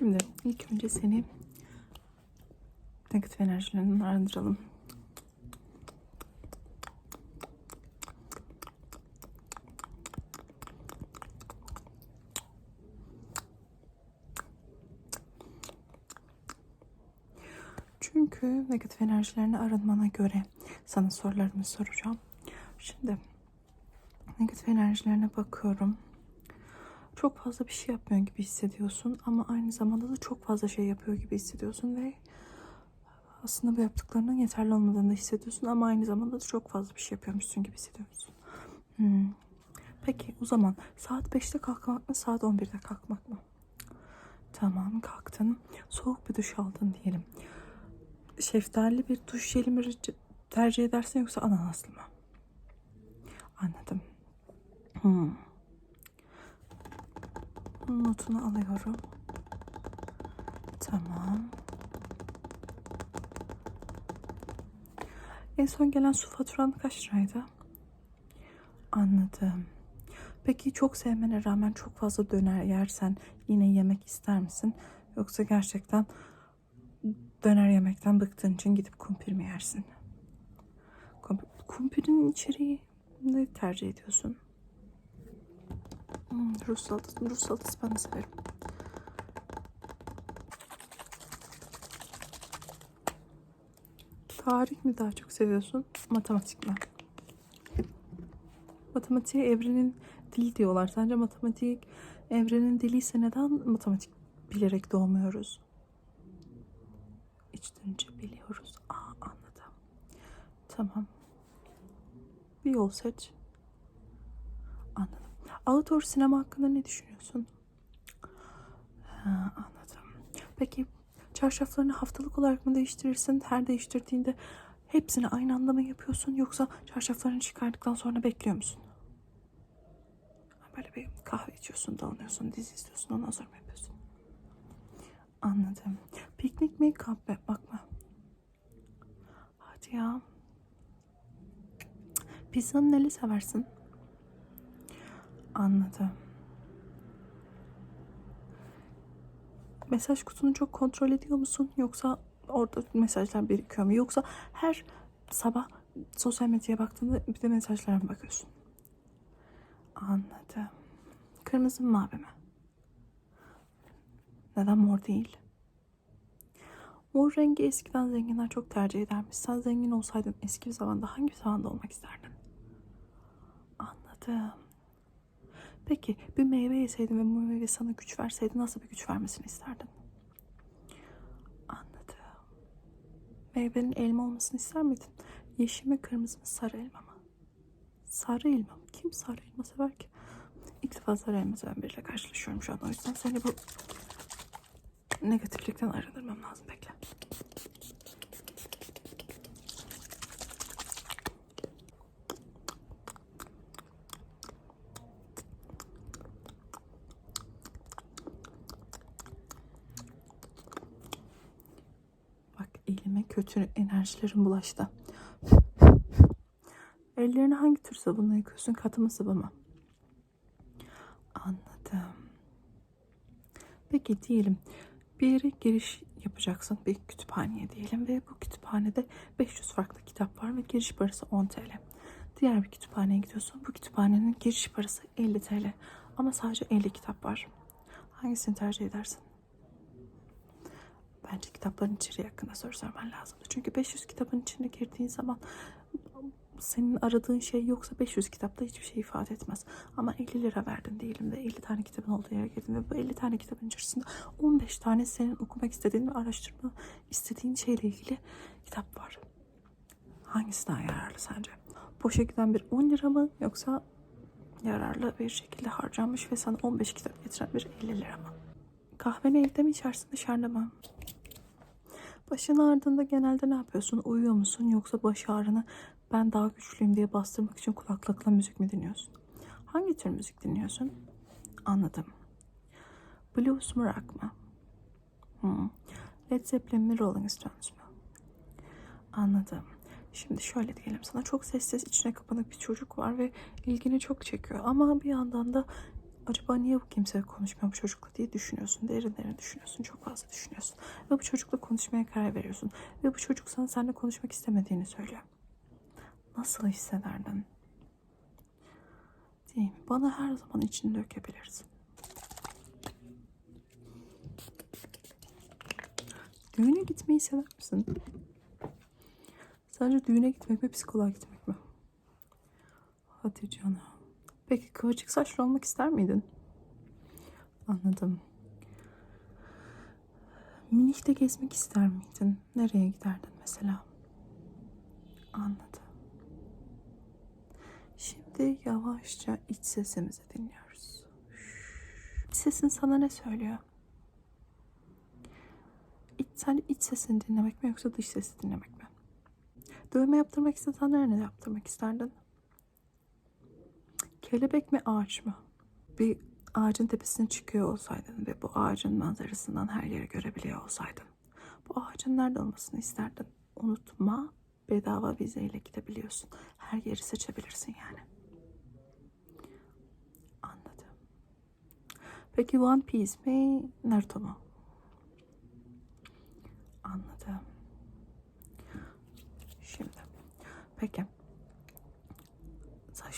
Şimdi ilk önce seni negatif enerjilerinden arındıralım. Çünkü negatif enerjilerini arınmana göre sana sorularımı soracağım. Şimdi negatif enerjilerine bakıyorum. Çok fazla bir şey yapmıyor gibi hissediyorsun ama aynı zamanda da çok fazla şey yapıyor gibi hissediyorsun ve aslında bu yaptıklarının yeterli olmadığını hissediyorsun ama aynı zamanda da çok fazla bir şey yapıyormuşsun gibi hissediyorsun. Hmm. Peki o zaman saat 5'te kalkmak mı saat 11'de kalkmak mı? Tamam kalktın. Soğuk bir duş aldın diyelim. Şeftali bir duş jeli mi tercih edersin yoksa ananaslı mı? Anladım. Hmm. Notunu alıyorum. Tamam. En son gelen su faturan kaç liraydı? Anladım. Peki çok sevmene rağmen çok fazla döner yersen yine yemek ister misin? Yoksa gerçekten döner yemekten bıktığın için gidip kumpir mi yersin? Kumpir, kumpirin içeriği ne tercih ediyorsun? Rus salatası, Rus salatası ben de severim. Tarih mi daha çok seviyorsun? Matematik mi? Matematiğe evrenin dili diyorlar. Sence matematik evrenin diliyse neden matematik bilerek doğmuyoruz? İçtence biliyoruz. Aa anladım. Tamam. Bir yol seç. Outdoor sinema hakkında ne düşünüyorsun? Ha, anladım. Peki çarşaflarını haftalık olarak mı değiştirirsin? Her değiştirdiğinde hepsini aynı anda mı yapıyorsun? Yoksa çarşaflarını çıkardıktan sonra bekliyor musun? Böyle bir kahve içiyorsun, dalınıyorsun, dizi izliyorsun, ondan sonra mı yapıyorsun? Anladım. Piknik mi, yapmak mı? Hadi ya. Pizzanın neli seversin? Anladım. Mesaj kutunu çok kontrol ediyor musun? Yoksa orada mesajlar birikiyor mu? Yoksa her sabah sosyal medyaya baktığında bir de mesajlara mı bakıyorsun? Anladım. Kırmızı mı mavi mi? Neden mor değil? Mor rengi eskiden zenginler çok tercih edermiş. Sen zengin olsaydın eski bir zamanda hangi zamanda olmak isterdin? Anladım. Peki bir meyve yeseydin ve bu meyve sana güç verseydi nasıl bir güç vermesini isterdin? Anladım. Meyvenin elma olmasını ister miydin? Yeşil mi kırmızı mı sarı elma mı? Sarı elma mı? Kim sarı elma sever ki? İlk defa sarı elma seven biriyle karşılaşıyorum şu an. O yüzden seni bu negatiflikten arındırmam lazım. Bekle. Elime kötü enerjilerin bulaştı. Ellerini hangi tür sabunla yıkıyorsun? Katı mı sıvı mı? Anladım. Peki diyelim bir yere giriş yapacaksın bir kütüphaneye diyelim ve bu kütüphanede 500 farklı kitap var ve giriş parası 10 TL. Diğer bir kütüphaneye gidiyorsun. Bu kütüphanenin giriş parası 50 TL. Ama sadece 50 kitap var. Hangisini tercih edersin? Bence kitapların içeriği hakkında soru sorman lazımdı. Çünkü 500 kitabın içine girdiğin zaman senin aradığın şey yoksa 500 kitapta hiçbir şey ifade etmez. Ama 50 lira verdin diyelim ve 50 tane kitabın olduğu yere girdin ve bu 50 tane kitabın içerisinde 15 tane senin okumak istediğin ve araştırma istediğin şeyle ilgili kitap var. Hangisi daha yararlı sence? Boşa giden bir 10 lira mı yoksa yararlı bir şekilde harcanmış ve sana 15 kitap getiren bir 50 lira mı? Kahveni evde mi içersin dışarıda mı? Başın ağrıdığında genelde ne yapıyorsun? Uyuyor musun yoksa baş ağrını ben daha güçlüyüm diye bastırmak için kulaklıkla müzik mi dinliyorsun? Hangi tür müzik dinliyorsun? Anladım. Blues mu rock mı? Hmm. Led Zeppelin mi Rolling Stones mu? Anladım. Şimdi şöyle diyelim sana çok sessiz içine kapanık bir çocuk var ve ilgini çok çekiyor ama bir yandan da acaba niye bu kimse konuşmuyor bu çocukla diye düşünüyorsun. Derin derin düşünüyorsun. Çok fazla düşünüyorsun. Ve bu çocukla konuşmaya karar veriyorsun. Ve bu çocuk sana seninle konuşmak istemediğini söylüyor. Nasıl hissederdin? Değil mi? Bana her zaman içini dökebilirsin. Düğüne gitmeyi sever misin? Sadece düğüne gitmek mi, psikoloğa gitmek mi? Hadi canım. Peki kıvırcık saçlı olmak ister miydin? Anladım. Münih'te gezmek ister miydin? Nereye giderdin mesela? Anladım. Şimdi yavaşça iç sesimizi dinliyoruz. İç sesin sana ne söylüyor? İç, sen iç sesini dinlemek mi yoksa dış sesi dinlemek mi? Dövme yaptırmak istesen nerede yaptırmak isterdin? Kelebek mi ağaç mı? Bir ağacın tepesine çıkıyor olsaydın ve bu ağacın manzarasından her yeri görebiliyor olsaydın. Bu ağacın nerede olmasını isterdin? Unutma bedava vizeyle gidebiliyorsun. Her yeri seçebilirsin yani. Anladım. Peki One Piece mi Naruto mu? Anladım. Şimdi. Peki.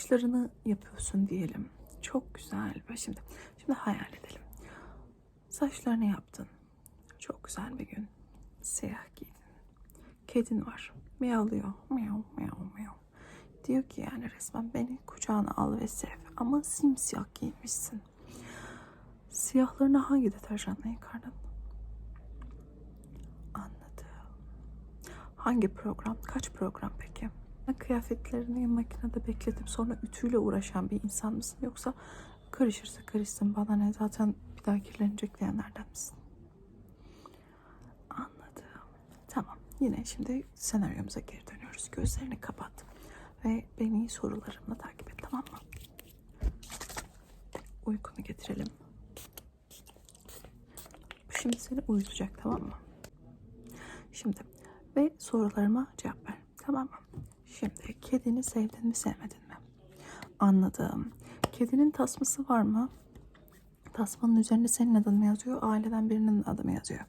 Saçlarını yapıyorsun diyelim. Çok güzel. Ve şimdi, şimdi hayal edelim. Saçlarını yaptın. Çok güzel bir gün. Siyah giydin. Kedin var. Miyavlıyor. Miyav miyav miyav. Diyor ki yani resmen beni kucağına al ve sev. Ama simsiyah giymişsin. Siyahlarını hangi deterjanla yıkardın? Anladım. Hangi program? Kaç program peki? Kıyafetlerini makinede bekletip sonra ütüyle uğraşan bir insan mısın? Yoksa karışırsa karışsın bana ne zaten bir daha kirlenecek diyenlerden misin? Anladım. Tamam. Yine şimdi senaryomuza geri dönüyoruz. Gözlerini kapat. Ve beni sorularımla takip et tamam mı? Uykunu getirelim. Şimdi seni uyutacak tamam mı? Şimdi ve sorularıma cevap ver. Tamam mı? Şimdi kedini sevdin mi sevmedin mi? Anladım. Kedinin tasması var mı? Tasmanın üzerinde senin adın mı yazıyor? Aileden birinin adı mı yazıyor?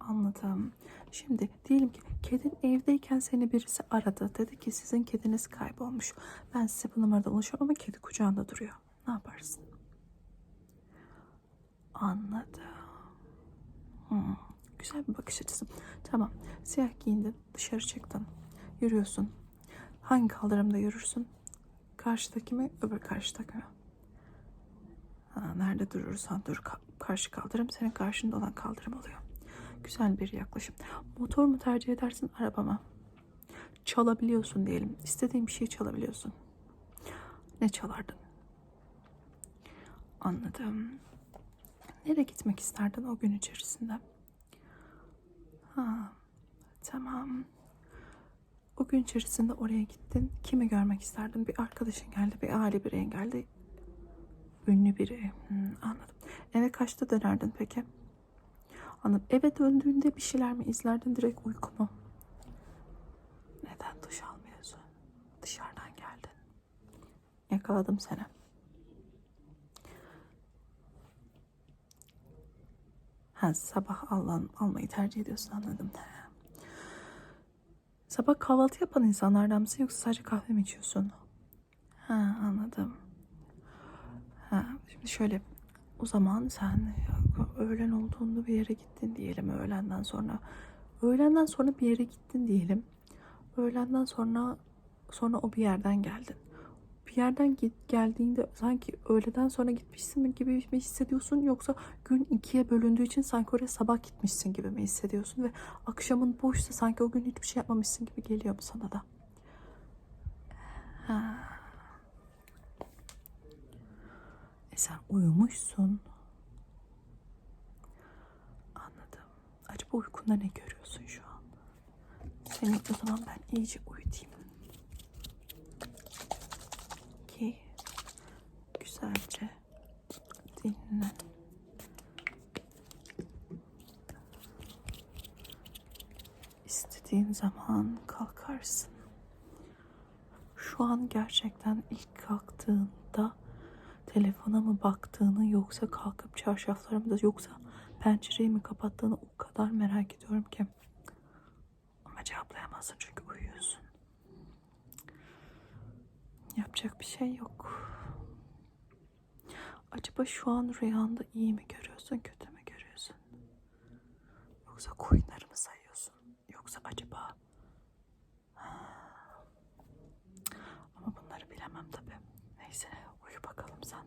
Anladım. Şimdi diyelim ki kedin evdeyken seni birisi aradı. Dedi ki sizin kediniz kaybolmuş. Ben size bu numaradan ulaşıyorum ama kedi kucağında duruyor. Ne yaparsın? Anladım. Hmm, güzel bir bakış açısı. Tamam. Siyah giyindin. Dışarı çıktın. Yürüyorsun. Hangi kaldırımda yürürsün? Karşıdaki mi? Öbür karşıdaki mi? Ha, nerede durursan dur. Ka- karşı kaldırım senin karşında olan kaldırım oluyor. Güzel bir yaklaşım. Motor mu tercih edersin, araba mı? Çalabiliyorsun diyelim. İstediğin bir şeyi çalabiliyorsun. Ne çalardın? Anladım. Nereye gitmek isterdin o gün içerisinde? Ha, tamam. O gün içerisinde oraya gittin. Kimi görmek isterdin? Bir arkadaşın geldi, bir aile bireyin geldi. Ünlü biri. Hmm, anladım. Eve kaçta dönerdin peki? Anladım. Eve döndüğünde bir şeyler mi izlerdin? Direkt uyku mu? Neden duş almıyorsun? Dışarıdan geldin. Yakaladım seni. Ha, sabah alman, almayı tercih ediyorsun anladım. Sabah kahvaltı yapan insanlardan mısın yoksa sadece kahve mi içiyorsun? Ha anladım. Ha, şimdi şöyle o zaman sen öğlen olduğunda bir yere gittin diyelim öğlenden sonra. Öğlenden sonra bir yere gittin diyelim. Öğlenden sonra sonra o bir yerden geldin. Bir yerden git, geldiğinde sanki öğleden sonra gitmişsin mi gibi mi hissediyorsun yoksa gün ikiye bölündüğü için sanki oraya sabah gitmişsin gibi mi hissediyorsun ve akşamın boşsa sanki o gün hiçbir şey yapmamışsın gibi geliyor mu sana da? Ha. E sen uyumuşsun. Anladım. Acaba uykunda ne görüyorsun şu an? Seni o zaman ben iyice uyutayım. Ki güzelce dinle. İstediğin zaman kalkarsın. Şu an gerçekten ilk kalktığında telefona mı baktığını yoksa kalkıp çarşafları mı da yoksa pencereyi mi kapattığını o kadar merak ediyorum ki. Ama cevaplayamazsın çünkü uyuyorsun. Yapacak bir şey yok. Acaba şu an rüyanda iyi mi görüyorsun, kötü mü görüyorsun? Yoksa koyunları mı sayıyorsun? Yoksa acaba... Ama bunları bilemem tabii. Neyse uyu bakalım sen.